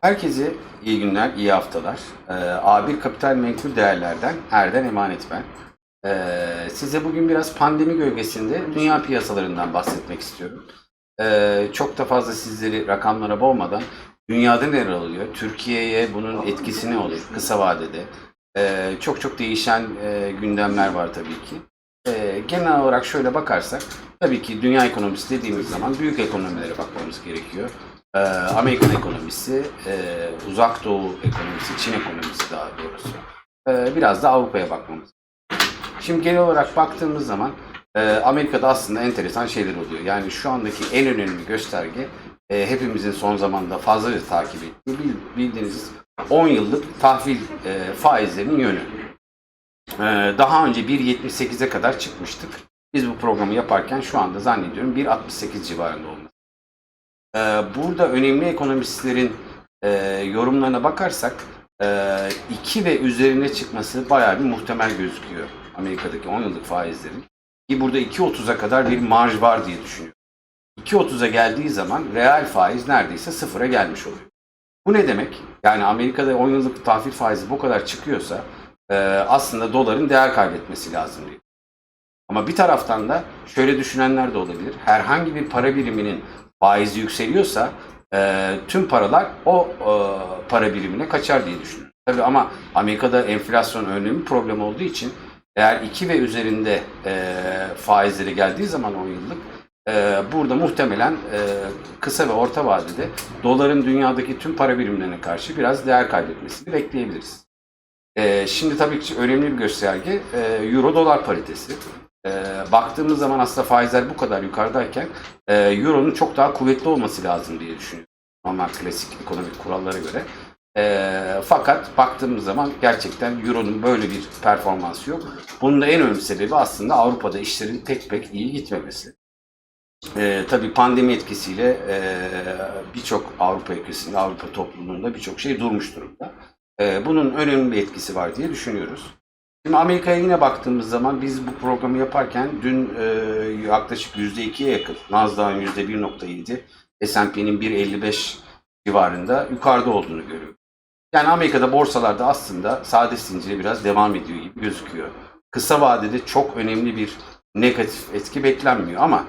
Herkese iyi günler, iyi haftalar. Ee, A1 Kapital Menkul Değerler'den Erden Emanet ben. Ee, size bugün biraz pandemi gölgesinde dünya piyasalarından bahsetmek istiyorum. Ee, çok da fazla sizleri rakamlara boğmadan dünyada neler oluyor, Türkiye'ye bunun etkisi ne olur kısa vadede? Ee, çok çok değişen e, gündemler var tabii ki. Genel olarak şöyle bakarsak, tabii ki dünya ekonomisi dediğimiz zaman büyük ekonomilere bakmamız gerekiyor. Ee, Amerikan ekonomisi, e, Uzak Doğu ekonomisi, Çin ekonomisi daha doğrusu. Ee, biraz da Avrupa'ya bakmamız. Şimdi genel olarak baktığımız zaman e, Amerika'da aslında enteresan şeyler oluyor. Yani şu andaki en önemli gösterge e, hepimizin son zamanda fazlaca takip ettiği bil- bildiğiniz 10 yıllık tahvil e, faizlerinin yönü. Daha önce 1.78'e kadar çıkmıştık. Biz bu programı yaparken şu anda zannediyorum 1.68 civarında olması. Ee, burada önemli ekonomistlerin e, yorumlarına bakarsak 2 ve üzerine çıkması bayağı bir muhtemel gözüküyor Amerika'daki 10 yıllık faizlerin. Ki burada 2.30'a kadar bir marj var diye düşünüyorum. 2.30'a geldiği zaman reel faiz neredeyse sıfıra gelmiş oluyor. Bu ne demek? Yani Amerika'da 10 yıllık tahvil faizi bu kadar çıkıyorsa e, aslında doların değer kaybetmesi lazım diyor. Ama bir taraftan da şöyle düşünenler de olabilir. Herhangi bir para biriminin faizi yükseliyorsa e, tüm paralar o e, para birimine kaçar diye düşünüyorum. Tabii ama Amerika'da enflasyon önemli problem olduğu için eğer 2 ve üzerinde e, faizleri geldiği zaman 10 yıllık e, burada muhtemelen e, kısa ve orta vadede doların dünyadaki tüm para birimlerine karşı biraz değer kaybetmesini bekleyebiliriz. E, şimdi tabii ki önemli bir gösterge e, euro dolar paritesi. E, baktığımız zaman aslında faizler bu kadar yukarıdayken e, euronun çok daha kuvvetli olması lazım diye düşünüyorum. Normal klasik ekonomik kurallara göre. E, fakat baktığımız zaman gerçekten euronun böyle bir performansı yok. Bunun da en önemli sebebi aslında Avrupa'da işlerin pek pek iyi gitmemesi. E, tabii pandemi etkisiyle e, birçok Avrupa ülkesinde, Avrupa toplumunda birçok şey durmuş durumda. E, bunun önemli bir etkisi var diye düşünüyoruz. Amerika'ya yine baktığımız zaman biz bu programı yaparken dün e, yaklaşık %2'ye yakın, Nasdaq'ın %1.7, S&P'nin 1.55 civarında yukarıda olduğunu görüyoruz. Yani Amerika'da borsalarda aslında sade zinciri biraz devam ediyor gibi gözüküyor. Kısa vadede çok önemli bir negatif etki beklenmiyor ama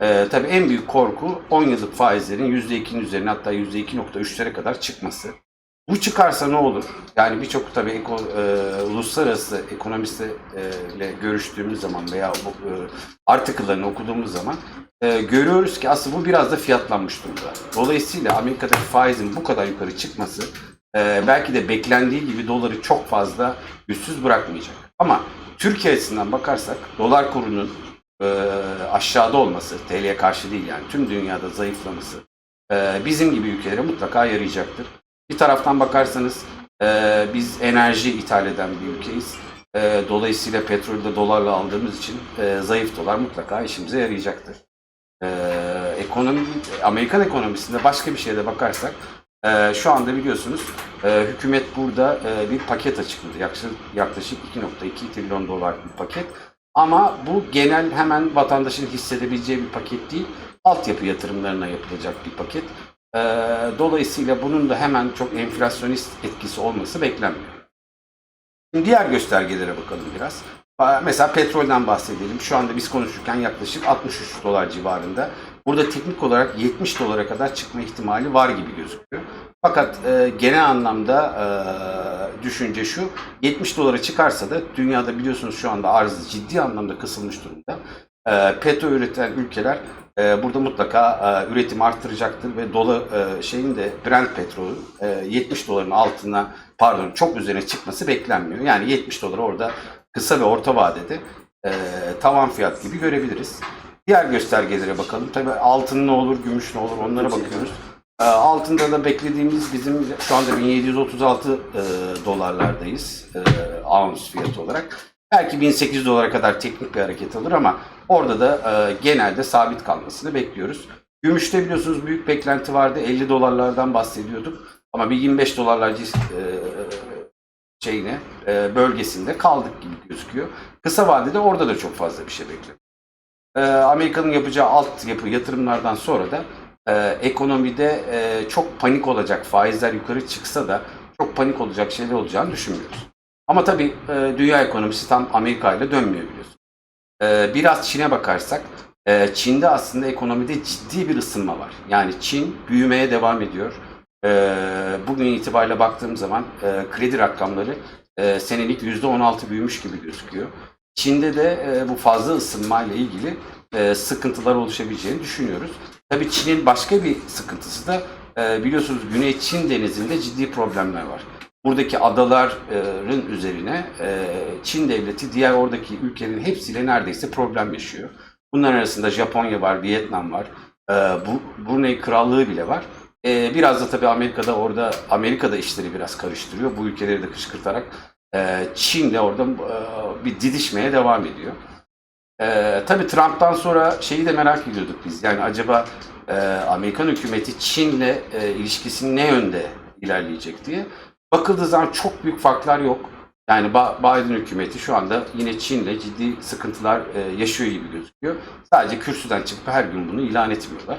e, tabii en büyük korku 10 yıllık faizlerin %2'nin üzerine hatta %2.3'lere kadar çıkması. Bu çıkarsa ne olur? Yani birçok tabii eko, e, uluslararası ekonomistlerle görüştüğümüz zaman veya bu, e, article'larını okuduğumuz zaman e, görüyoruz ki aslında bu biraz da fiyatlanmış durumda. Dolayısıyla Amerika'daki faizin bu kadar yukarı çıkması e, belki de beklendiği gibi doları çok fazla güçsüz bırakmayacak. Ama Türkiye açısından bakarsak dolar kurunun e, aşağıda olması, TL'ye karşı değil yani tüm dünyada zayıflaması e, bizim gibi ülkelere mutlaka yarayacaktır. Bir taraftan bakarsanız e, biz enerji ithal eden bir ülkeyiz. E, dolayısıyla petrolü de dolarla aldığımız için e, zayıf dolar mutlaka işimize yarayacaktır. E, ekonomi, Amerikan ekonomisinde başka bir şeye de bakarsak e, şu anda biliyorsunuz e, hükümet burada e, bir paket açıkladı. Yaklaşık, yaklaşık 2.2 trilyon dolar bir paket. Ama bu genel hemen vatandaşın hissedebileceği bir paket değil. Altyapı yatırımlarına yapılacak bir paket. Ee, Dolayısıyla bunun da hemen çok enflasyonist etkisi olması beklenmiyor. Şimdi diğer göstergelere bakalım biraz. Aa, Mesela petrolden bahsedelim. Şu anda biz konuşurken yaklaşık 63 dolar civarında. Burada teknik olarak 70 dolara kadar çıkma ihtimali var gibi gözüküyor. Fakat e, genel anlamda e, düşünce şu, 70 dolara çıkarsa da dünyada biliyorsunuz şu anda arz ciddi anlamda kısılmış durumda. E, petrol üreten ülkeler e, burada mutlaka e, üretim arttıracaktır ve dolar e, şeyin de Brent petrolü e, 70 doların altına pardon çok üzerine çıkması beklenmiyor. Yani 70 dolar orada kısa ve orta vadede tavan fiyat gibi görebiliriz. Diğer göstergelere bakalım. Tabii altın ne olur, gümüş ne olur onlara bakıyoruz. Altında da beklediğimiz bizim şu anda 1736 e, dolarlardayız e, ounce fiyatı olarak. Belki 1800 dolara kadar teknik bir hareket alır ama orada da e, genelde sabit kalmasını bekliyoruz. Gümüşte biliyorsunuz büyük beklenti vardı. 50 dolarlardan bahsediyorduk. Ama bir 25 dolarlar e, şeyine e, bölgesinde kaldık gibi gözüküyor. Kısa vadede orada da çok fazla bir şey bekliyorum. E, Amerika'nın yapacağı altyapı yatırımlardan sonra da e, ekonomide e, çok panik olacak, faizler yukarı çıksa da çok panik olacak şeyler olacağını düşünmüyoruz. Ama tabii e, dünya ekonomisi tam Amerika ile dönmüyor biliyorsun. E, biraz Çin'e bakarsak, e, Çin'de aslında ekonomide ciddi bir ısınma var. Yani Çin büyümeye devam ediyor. E, bugün itibariyle baktığım zaman e, kredi rakamları e, senelik %16 büyümüş gibi gözüküyor. Çin'de de e, bu fazla ısınma ile ilgili sıkıntılar oluşabileceğini düşünüyoruz. Tabii Çin'in başka bir sıkıntısı da biliyorsunuz Güney Çin denizinde ciddi problemler var. Buradaki adaların üzerine e, Çin devleti diğer oradaki ülkelerin hepsiyle neredeyse problem yaşıyor. Bunların arasında Japonya var, Vietnam var, e, Brunei Krallığı bile var. E, biraz da tabii Amerika'da orada Amerika'da işleri biraz karıştırıyor. Bu ülkeleri de kışkırtarak e, Çin de orada bir didişmeye devam ediyor. Tabii Trump'tan sonra şeyi de merak ediyorduk biz. Yani acaba Amerikan hükümeti Çin'le e, ilişkisi ne yönde ilerleyecek diye. Bakıldığı zaman çok büyük farklar yok. Yani Biden hükümeti şu anda yine Çin'le ciddi sıkıntılar e, yaşıyor gibi gözüküyor. Sadece kürsüden çıkıp her gün bunu ilan etmiyorlar.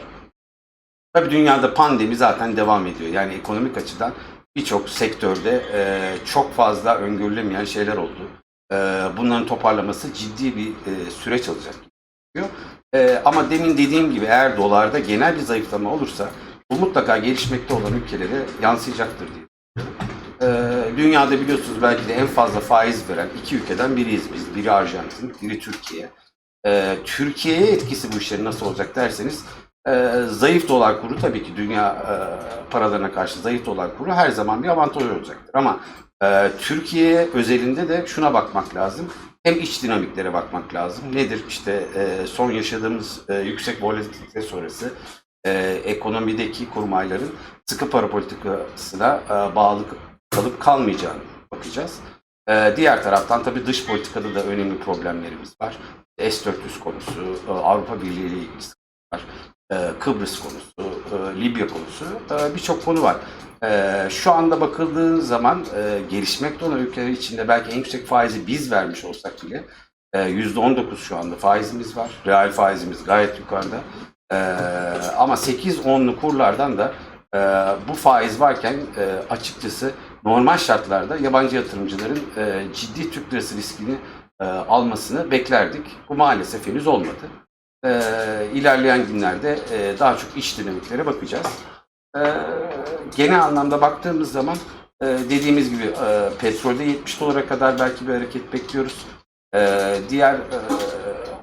Tabii dünyada pandemi zaten devam ediyor. Yani ekonomik açıdan birçok sektörde e, çok fazla öngörülemeyen şeyler oldu. E, bunların toparlaması ciddi bir süreç alacak. ama demin dediğim gibi eğer dolarda genel bir zayıflama olursa bu mutlaka gelişmekte olan ülkelere yansıyacaktır diye. Dünyada biliyorsunuz belki de en fazla faiz veren iki ülkeden biriyiz biz. Biri Arjantin, biri Türkiye. Ee, Türkiye'ye etkisi bu işlerin nasıl olacak derseniz e, zayıf dolar kuru tabii ki dünya e, paralarına karşı zayıf dolar kuru her zaman bir avantaj olacaktır. Ama e, Türkiye özelinde de şuna bakmak lazım. Hem iç dinamiklere bakmak lazım. Nedir işte e, son yaşadığımız e, yüksek volatilite sonrası e, ekonomideki kurmayların sıkı para politikasına e, bağlı kalıp kalmayacağını bakacağız. Ee, diğer taraftan tabii dış politikada da önemli problemlerimiz var. S-400 konusu, e, Avrupa Birliği ile ilgili sıkıntılar, e, Kıbrıs konusu, e, Libya konusu, birçok konu var. Şu anda bakıldığı zaman gelişmekte olan ülkeler içinde belki en yüksek faizi biz vermiş olsak bile e, %19 şu anda faizimiz var. Reel faizimiz gayet yukarıda. Ama 8-10'lu kurlardan da bu faiz varken açıkçası normal şartlarda yabancı yatırımcıların e, ciddi Türk lirası riskini e, almasını beklerdik. Bu maalesef henüz olmadı. E, ilerleyen günlerde e, daha çok iç dinamiklere bakacağız. E, genel anlamda baktığımız zaman e, dediğimiz gibi e, petrolde 70 dolara kadar belki bir hareket bekliyoruz. E, diğer e,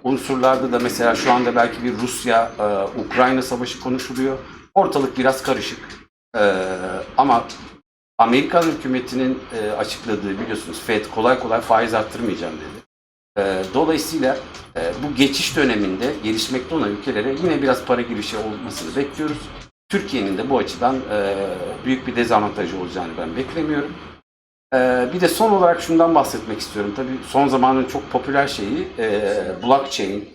unsurlarda da mesela şu anda belki bir Rusya-Ukrayna savaşı konuşuluyor. Ortalık biraz karışık. E, ama Amerikan hükümetinin e, açıkladığı biliyorsunuz FED kolay kolay faiz arttırmayacağım dedi. E, dolayısıyla e, bu geçiş döneminde gelişmekte olan ülkelere yine biraz para girişi olmasını bekliyoruz. Türkiye'nin de bu açıdan büyük bir dezavantajı olacağını ben beklemiyorum. Bir de son olarak şundan bahsetmek istiyorum. Tabii son zamanın çok popüler şeyi blockchain,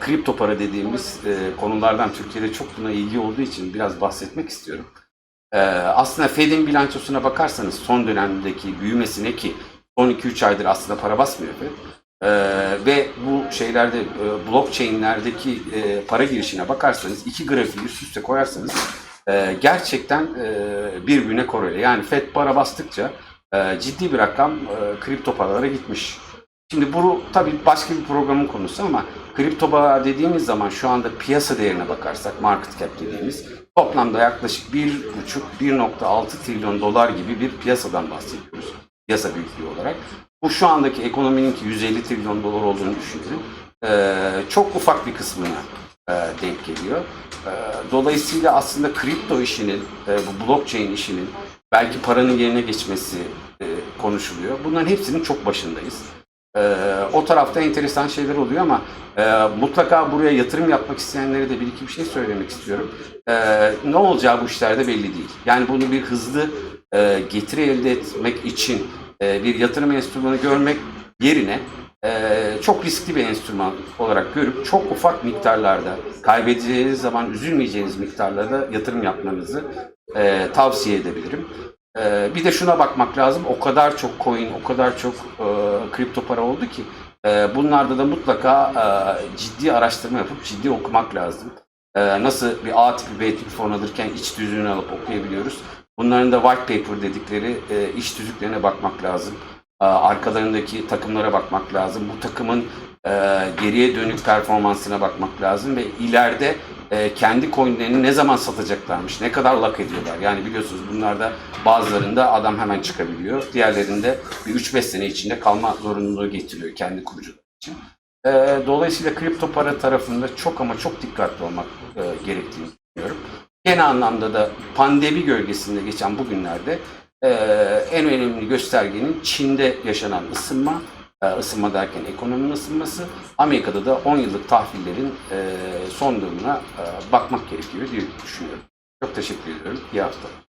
kripto para dediğimiz konulardan Türkiye'de çok buna ilgi olduğu için biraz bahsetmek istiyorum. Ee, aslında Fed'in bilançosuna bakarsanız son dönemdeki büyümesine ki son 2-3 aydır aslında para basmıyor Fed. Ee, ve bu şeylerde e, blockchain'lerdeki e, para girişine bakarsanız iki grafiği üst üste koyarsanız e, gerçekten e, birbirine koreli. Yani Fed para bastıkça e, ciddi bir rakam e, kripto paralara gitmiş. Şimdi bu tabii başka bir programın konusu ama kripto para dediğimiz zaman şu anda piyasa değerine bakarsak market cap dediğimiz toplamda yaklaşık 1,5-1,6 trilyon dolar gibi bir piyasadan bahsediyoruz. Piyasa büyüklüğü olarak. Bu şu andaki ekonominin ki 150 trilyon dolar olduğunu düşünün. Ee, çok ufak bir kısmına e, denk geliyor. Ee, dolayısıyla aslında kripto işinin, e, bu blockchain işinin belki paranın yerine geçmesi e, konuşuluyor. Bunların hepsinin çok başındayız. Ee, o tarafta enteresan şeyler oluyor ama e, mutlaka buraya yatırım yapmak isteyenlere de bir iki bir şey söylemek istiyorum. Ee, ne olacağı bu işlerde belli değil. Yani bunu bir hızlı e, getiri elde etmek için e, bir yatırım enstrümanı görmek yerine e, çok riskli bir enstrüman olarak görüp çok ufak miktarlarda kaybedeceğiniz zaman üzülmeyeceğiniz miktarlarda yatırım yapmanızı e, tavsiye edebilirim. Ee, bir de şuna bakmak lazım. O kadar çok coin, o kadar çok e, kripto para oldu ki e, bunlarda da mutlaka e, ciddi araştırma yapıp ciddi okumak lazım. e, nasıl bir A tipi B tipi fon alırken iç düzüğünü alıp okuyabiliyoruz. Bunların da white paper dedikleri e, iç düzüklerine bakmak lazım. E, arkalarındaki takımlara bakmak lazım. Bu takımın e, geriye dönük performansına bakmak lazım ve ileride e, kendi coinlerini ne zaman satacaklarmış, ne kadar lak ediyorlar. Yani biliyorsunuz bunlarda bazılarında adam hemen çıkabiliyor. Diğerlerinde bir 3-5 sene içinde kalma zorunluluğu getiriyor kendi kurucuları için. E, dolayısıyla kripto para tarafında çok ama çok dikkatli olmak e, gerektiğini düşünüyorum. Genel anlamda da pandemi gölgesinde geçen bu günlerde e, en önemli göstergenin Çin'de yaşanan ısınma, ısınma derken ekonominin ısınması, Amerika'da da 10 yıllık tahvillerin e, son durumuna e, bakmak gerekiyor diye düşünüyorum. Çok teşekkür ediyorum. İyi haftalar.